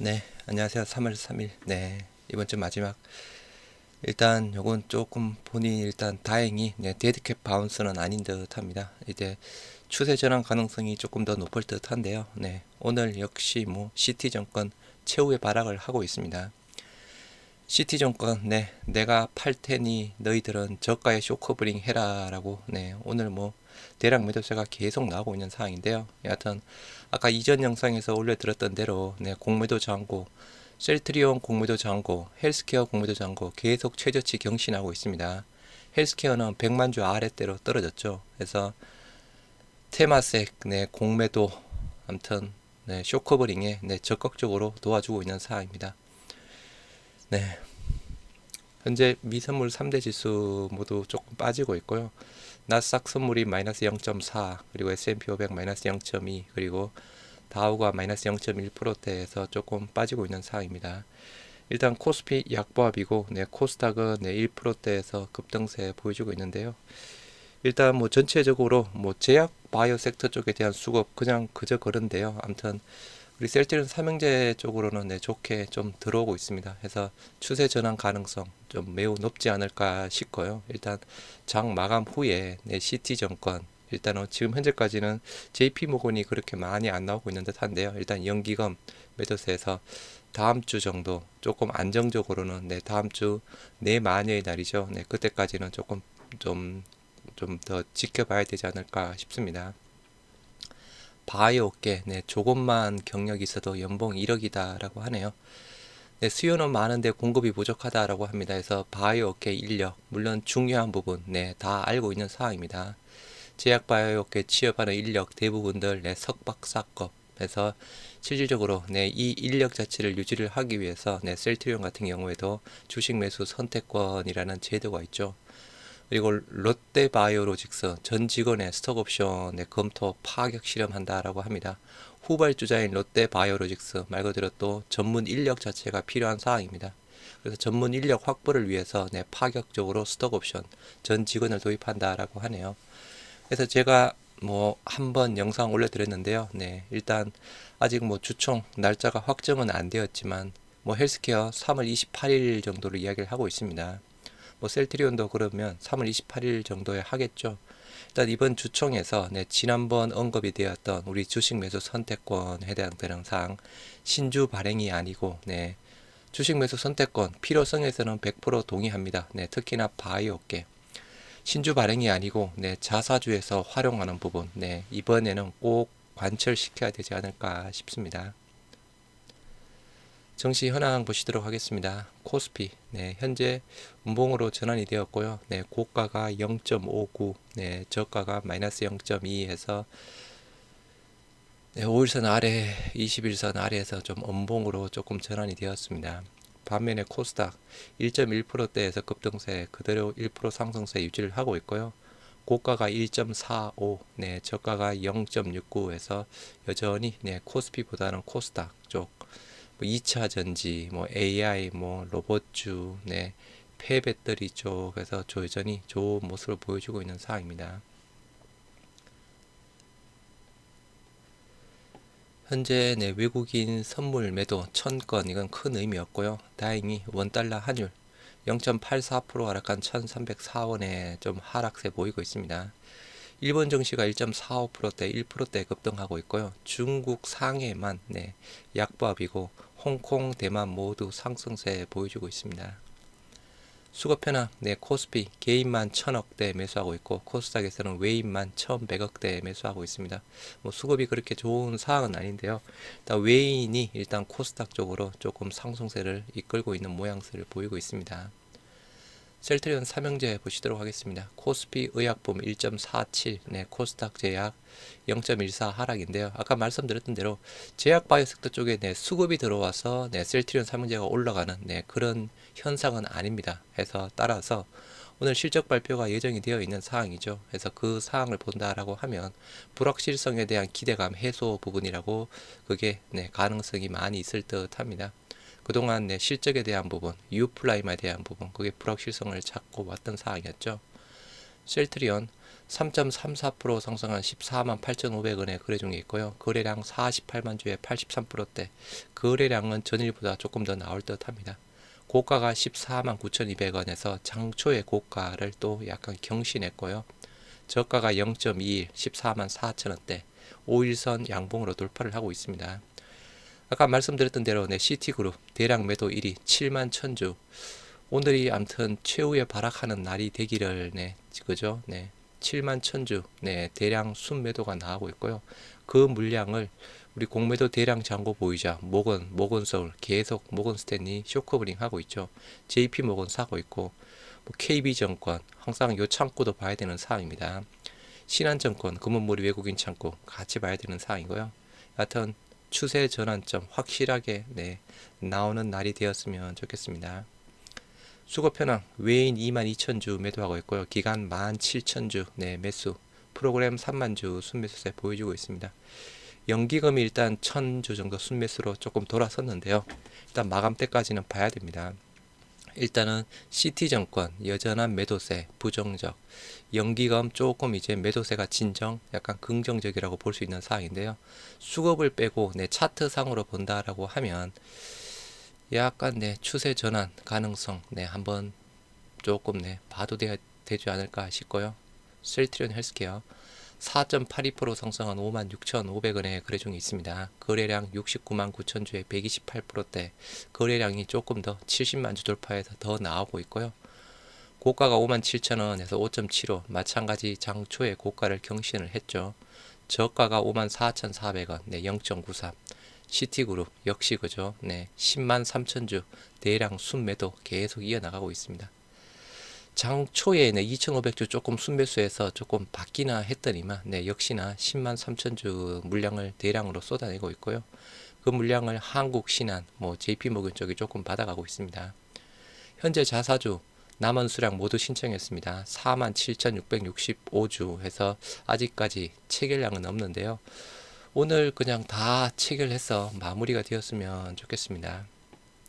네, 안녕하세요. 3월 3일. 네, 이번 주 마지막. 일단 요건 조금 보니 일단 다행히 네, 데드캡 바운스는 아닌 듯 합니다. 이제 추세 전환 가능성이 조금 더 높을 듯 한데요. 네, 오늘 역시 뭐 시티 정권 최후의 발악을 하고 있습니다. 시티 정권, 네, 내가 팔 테니 너희들은 저가에 쇼커브링 해라라고, 네, 오늘 뭐 대량 매도세가 계속 나오고 있는 상황인데요. 여하튼 아까 이전 영상에서 올려드렸던 대로 네, 공매도 장고, 셀트리온 공매도 장고, 헬스케어 공매도 장고 계속 최저치 경신하고 있습니다. 헬스케어는 100만 주 아래대로 떨어졌죠. 그래서 테마색 네, 공매도 아무튼 네, 쇼커버링에 네, 적극적으로 도와주고 있는 상황입니다. 네. 현재 미선물 3대 지수 모두 조금 빠지고 있고요. 나스닥 선물이 마이너스 0.4 그리고 S&P 500 마이너스 0.2 그리고 다우가 마이너스 0.1%대에서 조금 빠지고 있는 상황입니다. 일단 코스피 약보합이고 네, 코스닥은 네, 1%대에서 급등세 보여주고 있는데요. 일단 뭐 전체적으로 뭐 제약 바이오 섹터 쪽에 대한 수급 그냥 그저 그런데요. 아무튼 우리 셀트리온 삼형제 쪽으로는 네, 좋게 좀 들어오고 있습니다. 그래서 추세 전환 가능성 좀 매우 높지 않을까 싶고요. 일단 장 마감 후에 네, 시티 정권 일단은 지금 현재까지는 JP 모건이 그렇게 많이 안 나오고 있는 듯한데요. 일단 연기금 매도세에서 다음 주 정도 조금 안정적으로는 네 다음 주 내 마녀의 날이죠. 네 그때까지는 조금 좀 좀 더 지켜봐야 되지 않을까 싶습니다. 바이오 업계 네, 조금만 경력이 있어도 연봉 1억이다라고 하네요. 네, 수요는 많은데 공급이 부족하다라고 합니다. 그래서 바이오 업계 인력 물론 중요한 부분 네, 다 알고 있는 사항입니다. 제약 바이오 업계 취업하는 인력 대부분들 네, 석박사급 해서 실질적으로 네, 이 인력 자체를 유지를 하기 위해서 네, 셀트리온 같은 경우에도 주식 매수 선택권이라는 제도가 있죠. 그리고 롯데바이오로직스 전 직원의 스톡옵션의 검토 파격 실험한다라고 합니다. 후발주자인 롯데바이오로직스 말 그대로 또 전문 인력 자체가 필요한 사항입니다. 그래서 전문 인력 확보를 위해서 네, 파격적으로 스톡옵션 전 직원을 도입한다라고 하네요. 그래서 제가 뭐 한 번 영상 올려드렸는데요. 네, 일단 아직 뭐 주총 날짜가 확정은 안 되었지만 뭐 헬스케어 3월 28일 정도로 이야기를 하고 있습니다. 뭐 셀트리온도 그러면 3월 28일 정도에 하겠죠. 일단 이번 주총에서 네, 지난번 언급이 되었던 우리 주식 매수 선택권에 해당 되는 사항 신주 발행이 아니고 네, 주식 매수 선택권 필요성에서는 100% 동의합니다. 네, 특히나 바이오계 신주 발행이 아니고 네, 자사주에서 활용하는 부분 네, 이번에는 꼭 관철시켜야 되지 않을까 싶습니다. 정시 현황 보시도록 하겠습니다. 코스피 네, 현재 운봉으로 전환이 되었고요. 네, 고가가 0.59, 네, 저가가 마이너스 0.2 해서 네, 5일선 아래, 21선 아래에서 좀 음봉으로 조금 전환이 되었습니다. 반면에 코스닥 1.1%대에서 급등세 그대로 1% 상승세 유지를 하고 있고요. 고가가 1.45, 네, 저가가 0.69에서 여전히 네, 코스피보다는 코스닥 쪽 뭐 2차 전지, 뭐 AI, 뭐 로봇주, 네, 폐 배터리 쪽에서 여전히 좋은 모습을 보여주고 있는 상황입니다. 현재 네, 외국인 선물 매도 1000건 이건 큰 의미였고요. 다행히 원달러 환율 0.84% 하락한 1304원에 좀 하락세 보이고 있습니다. 일본 증시가 1.45%대 1%대 급등하고 있고요. 중국 상해만 네, 약보합이고 홍콩, 대만 모두 상승세 보여주고 있습니다. 수급 현황, 네, 코스피 개인만 천억대 매수하고 있고 코스닥에서는 외인만 천백억대 매수하고 있습니다. 뭐 수급이 그렇게 좋은 상황은 아닌데요. 일단 외인이 일단 코스닥 쪽으로 조금 상승세를 이끌고 있는 모양새를 보이고 있습니다. 셀트리온 삼형제 보시도록 하겠습니다. 코스피 의약품 1.47, 네, 코스닥 제약 0.14 하락인데요. 아까 말씀드렸던 대로 제약 바이오 섹터 쪽에 네, 수급이 들어와서 네, 셀트리온 삼형제가 올라가는 네, 그런 현상은 아닙니다. 해서 따라서 오늘 실적 발표가 예정이 되어 있는 사항이죠. 그래서 그 사항을 본다라고 하면 불확실성에 대한 기대감 해소 부분이라고 그게 네, 가능성이 많이 있을 듯합니다. 그동안 내 실적에 대한 부분, 유플라임에 대한 부분, 그게 불확실성을 찾고 왔던 사항이었죠. 셀트리온 3.34% 상승한 14만 8,500원에 거래 중에 있고요. 거래량 48만 주에 83%대. 거래량은 전일보다 조금 더 나올 듯 합니다. 고가가 14만 9,200원에서 장초의 고가를 또 약간 경신했고요. 저가가 0.21, 14만 4천원대. 5일선 양봉으로 돌파를 하고 있습니다. 아까 말씀드렸던 대로 네, 시티그룹 대량 매도 1위 7만 천주. 오늘이 암튼 최후의 발악하는 날이 되기를 네, 그죠? 네. 7만 천주 네, 대량 순매도가 나오고 있고요. 그 물량을 우리 공매도 대량 잔고 보이자 모건 모건 서울 계속 모건 스탠리 쇼커브링 하고 있죠. JP 모건 사고 있고 뭐 KB증권 항상 요 창구도 봐야 되는 사항입니다. 신한증권 금은머리 외국인 창구 같이 봐야 되는 사항이고요. 여하튼 추세 전환점 확실하게 네, 나오는 날이 되었으면 좋겠습니다. 수급 현황 외인 22,000주 매도하고 있고요. 기간 17,000주 네, 매수 프로그램 3만주 순매수세 보여주고 있습니다. 연기금이 일단 1,000주 정도 순매수로 조금 돌아섰는데요. 일단 마감 때까지는 봐야 됩니다. 일단은 CT증권 여전한 매도세 부정적. 연기금 조금 이제 매도세가 진정 약간 긍정적이라고 볼 수 있는 사항인데요. 수급을 빼고 내 차트 상으로 본다라고 하면 약간 내 추세 전환 가능성 네 한번 조금 네 봐도 되, 되지 않을까 싶고요. 셀트리온 헬스케어 4.82% 상승한 56,500원에 거래 중에 있습니다. 거래량 69만 9천 주에 128%대 거래량이 조금 더 70만 주 돌파해서 더 나오고 있고요. 고가가 5만 7천 원에서 5.75 마찬가지 장초에 고가를 경신을 했죠. 저가가 5만 4,400원 네 0.93 시티그룹 역시 그죠 네 10만 3천 주 대량 순매도 계속 이어나가고 있습니다. 장 초에 네, 2,500주 조금 순매수해서 조금 받기나 했더니만 네, 역시나 10만 3천 주 물량을 대량으로 쏟아내고 있고요. 그 물량을 한국 신한, 뭐 JP모건 쪽이 조금 받아가고 있습니다. 현재 자사주 남은 수량 모두 신청했습니다. 47,665주 해서 아직까지 체결량은 없는데요. 오늘 그냥 다 체결해서 마무리가 되었으면 좋겠습니다.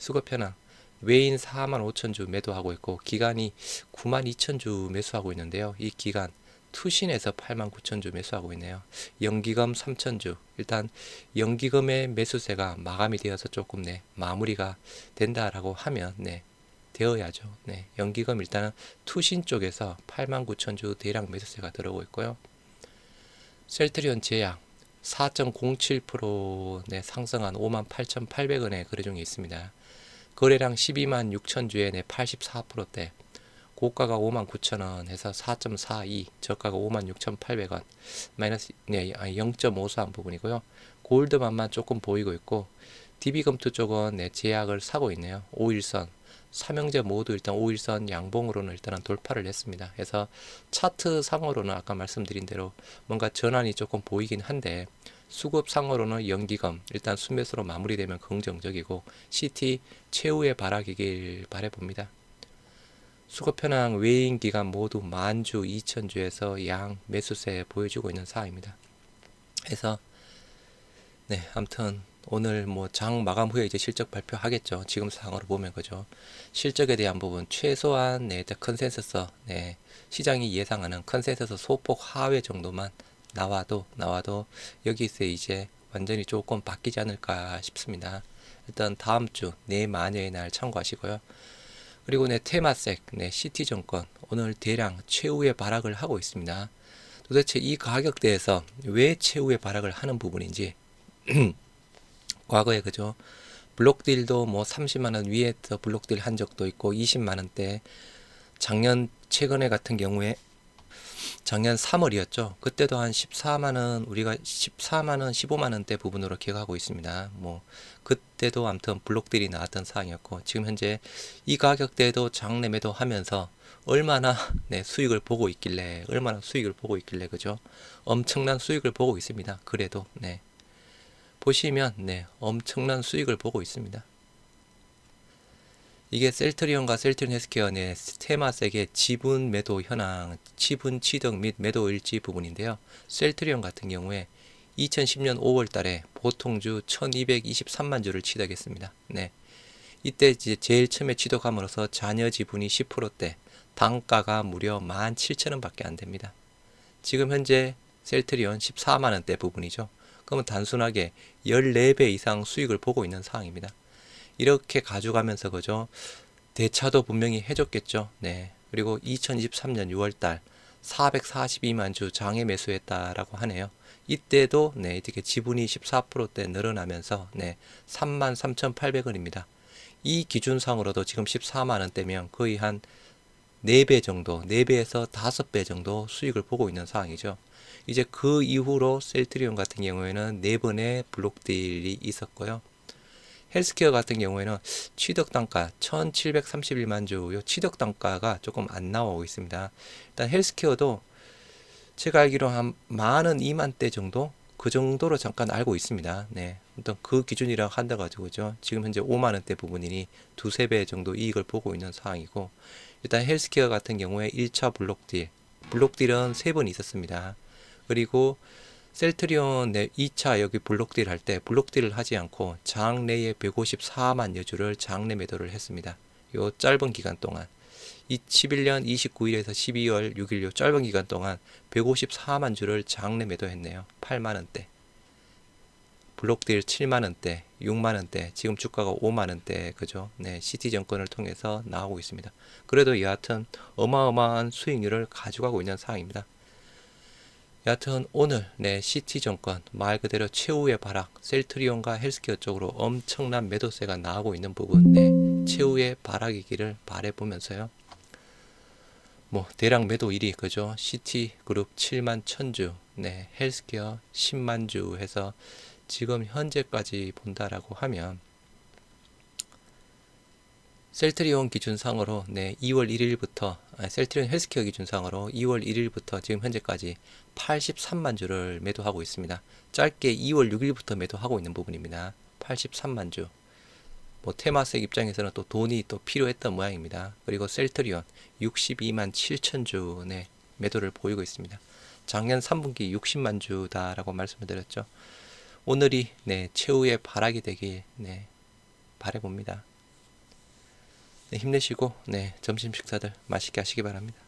수급 현황 외인 4만 5천 주 매도하고 있고 기간이 9만 2천 주 매수하고 있는데요. 이 기간 투신에서 8만 9천 주 매수하고 있네요. 연기금 3천 주 일단 연기금의 매수세가 마감이 되어서 조금 네 마무리가 된다라고 하면 네 되어야죠. 네 연기금 일단은 투신 쪽에서 8만 9천 주 대량 매수세가 들어오고 있고요. 셀트리온 제약 4.07% 네, 상승한 5만 8,800원에 거래 중에 있습니다. 거래량 12만 6천 주에 내 84%대. 고가가 5만 9천 원 해서 4.42 저가가 5만 6천 800원. 마이너스 네 0.54한 부분이고요. 골드만만 조금 보이고 있고 DB금투 쪽은 네 제약을 사고 있네요. 5일선. 삼형제 모두 일단 5일선 양봉으로는 일단은 돌파를 했습니다. 그래서 차트 상으로는 아까 말씀드린 대로 뭔가 전환이 조금 보이긴 한데 수급상으로는 연기금 일단 순매수로 마무리되면 긍정적이고 CT 최후의 발악이길 바래봅니다. 수급 현황 외인 기간 모두 만주 2천주에서 양 매수세 보여주고 있는 상황입니다. 그래서 네, 아무튼 오늘 뭐 장 마감 후에 이제 실적 발표하겠죠. 지금 상황으로 보면 그죠. 실적에 대한 부분 최소한 네, 컨센서스 네, 시장이 예상하는 컨센서스 소폭 하회 정도만 나와도 나와도 여기서 이제 완전히 조금 바뀌지 않을까 싶습니다. 일단 다음 주 내 마녀의 날 참고하시고요. 그리고 내 테마색, 내 시티증권 오늘 대량 최후의 발악을 하고 있습니다. 도대체 이 가격대에서 왜 최후의 발악을 하는 부분인지 과거에 그죠 블록딜도 뭐 30만 원 위에서 블록딜 한 적도 있고 20만 원대 작년 최근에 같은 경우에 작년 3월이었죠. 그때도 한 14만 원, 우리가 14만 원, 15만 원대 부분으로 기억하고 있습니다. 뭐, 그때도 아무튼 블록들이 나왔던 사항이었고, 지금 현재 이 가격대도 장내 매도 하면서 얼마나 네, 수익을 보고 있길래, 얼마나 수익을 보고 있길래, 그죠? 엄청난 수익을 보고 있습니다. 그래도, 네. 보시면, 네, 엄청난 수익을 보고 있습니다. 이게 셀트리온과 셀트리온 헬스케어의 테마색의 지분 매도 현황, 지분 취득 및 매도 일지 부분인데요. 셀트리온 같은 경우에 2010년 5월 달에 보통주 1223만 주를 취득했습니다. 네. 이때 이제 제일 처음에 취득함으로써 잔여 지분이 10%대, 단가가 무려 17,000원 밖에 안 됩니다. 지금 현재 셀트리온 14만 원대 부분이죠. 그러면 단순하게 14배 이상 수익을 보고 있는 상황입니다. 이렇게 가져가면서 그죠? 대차도 분명히 해줬겠죠. 네. 그리고 2023년 6월달 442만 주 장에 매수했다라고 하네요. 이때도 네 이렇게 지분이 14%대 늘어나면서 네 33,800원입니다. 이 기준상으로도 지금 14만 원대면 거의 한 4배 정도, 4배에서 5배 정도 수익을 보고 있는 상황이죠. 이제 그 이후로 셀트리온 같은 경우에는 4번의 블록 딜이 있었고요. 헬스케어 같은 경우에는 취득 단가 1731만 주, 요 취득 단가가 조금 안 나오고 있습니다. 일단 헬스케어도 제가 알기로 한 만원 2만대 정도 그 정도로 잠깐 알고 있습니다. 네. 어떤 그 기준이라 한다 가지고죠. 지금 현재 5만 원대 부분이니 두세 배 정도 이익을 보고 있는 상황이고 일단 헬스케어 같은 경우에 1차 블록딜 블록딜은 세 번 있었습니다. 그리고 셀트리온 내 2차 여기 블록딜 할 때 블록딜을 하지 않고 장 내에 154만 여주를 장내 매도를 했습니다. 요 짧은 기간 동안 21년 29일에서 12월 6일 요 짧은 기간 동안 154만 주를 장내 매도했네요. 8만 원대. 블록딜 7만 원대, 6만 원대, 지금 주가가 5만 원대 그죠? 네, 시티 정권을 통해서 나오고 있습니다. 그래도 여하튼 어마어마한 수익률을 가져가고 있는 상황입니다. 여하튼 오늘 네 시티 정권 말 그대로 최후의 바락 셀트리온과 헬스케어 쪽으로 엄청난 매도세가 나오고 있는 부분 네 최후의 바락이기를 바래보면서요. 뭐 대량 매도 1위 그죠? 시티 그룹 7만 천주, 네 헬스케어 10만 주 해서 지금 현재까지 본다라고 하면 셀트리온 기준상으로 네 2월 1일부터 아, 셀트리온 헬스케어 기준상으로 2월 1일부터 지금 현재까지 83만 주를 매도하고 있습니다. 짧게 2월 6일부터 매도하고 있는 부분입니다. 83만 주. 뭐 테마색 입장에서는 또 돈이 또 필요했던 모양입니다. 그리고 셀트리온 62만 7천 주 네, 매도를 보이고 있습니다. 작년 3분기 60만 주다라고 말씀을 드렸죠. 오늘이 네, 최후의 바락이 되길 네, 바래 봅니다. 네, 힘내시고 네, 점심 식사들 맛있게 하시기 바랍니다.